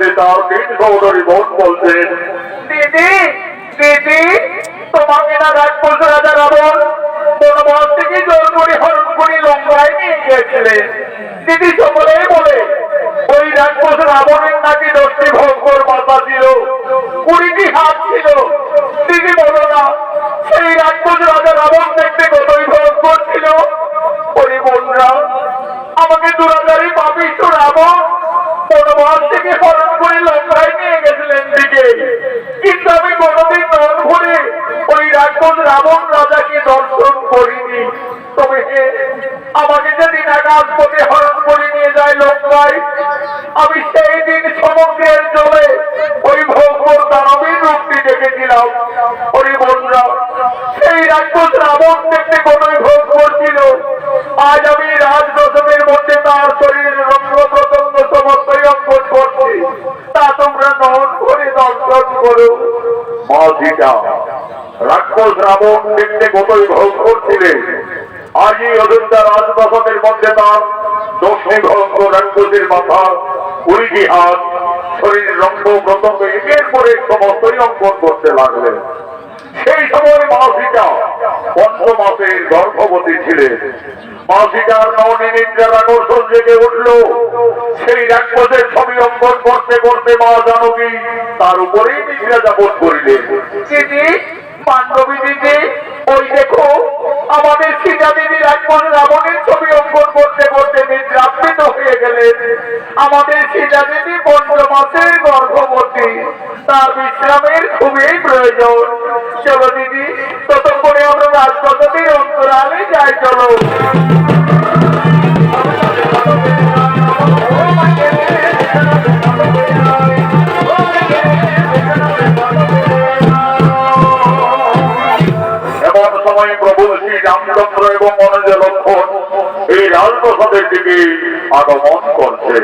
উদ্দেশ্যে তার তিন সহোদরী বোন বলছেন দিদি দিদি তোমাকে না রাজপুত রাজা রাবণ বনবাস থেকে জোর করে হরণ লঙ্কায় নিয়ে গিয়েছিলেন দিদি সকলেই বলে, ওই রাজপুত রাবণের নাকি দশটি ভঙ্কর মাথা ছিল, কুড়িটি হাত ছিল। দিদি বলো না, সেই রাজপুত রাজা রাবণ দেখতে কতই ভঙ্কর ছিল? ওই বোনরা আমাকে দুরাচারী পাপিষ্ট রাবণ বনবাস থেকে হরণ রাবণ রাজাকে দর্শন করিনি। তবে আমাকে যেদিন আকাশ পথে হরণ করে নিয়ে যায় লঙ্কায় আমি সেই দিন সমুদ্রের জলে ওই ভোগর দানবীর রূপটি দেখেছিলাম। ওই বন্ধুরা, সেই রাজপুত রাবণ দেখতে কোনোই ভোগ করছিল আজ আমি রাজদশমের মধ্যে তার শরীরের রঙ্গ প্রতঙ্গ সমস্তই অঙ্কন করছি। তা তোমরা নন করে দর্শন করো। মাসিকা রাক্ষস রাবণ দেখতে কতই ভয়ঙ্কর ছিলেন। আজই অযোধ্যা রাজপ্রাসাদের মধ্যে তার দক্ষিণ ভয়ঙ্কর রাক্ষসের মাথা কুড়িটি হাত শরীর, রক্ত প্রতঙ্গ একের পর সমস্তই অঙ্কন করতে লাগলেন। সেই সময় মাসিকা পঞ্চমাসের গর্ভবতী ছিলেন। মাসিকার নবনী নিদ্রার আকর্ষণ জেগে উঠল। সেই রাক্ষসের ছবি অঙ্কন করতে করতে মা জানকী তার উপরেই নিদ্রা যাপন করিলেন। দিদির রাবণের ছবি অঙ্কন করতে করতে নির্যাতিত হয়ে গেলেন। আমাদের সীতা দিদি পঞ্চমাসের গর্ভবতী। তার বিশ্রামের খুবই প্রয়োজন। চলো দিদি সময় প্রভু শ্রী রামচন্দ্র এবং মনোজ লক্ষণ এই রাজপ্রসাদের দিকে আগমন করছে।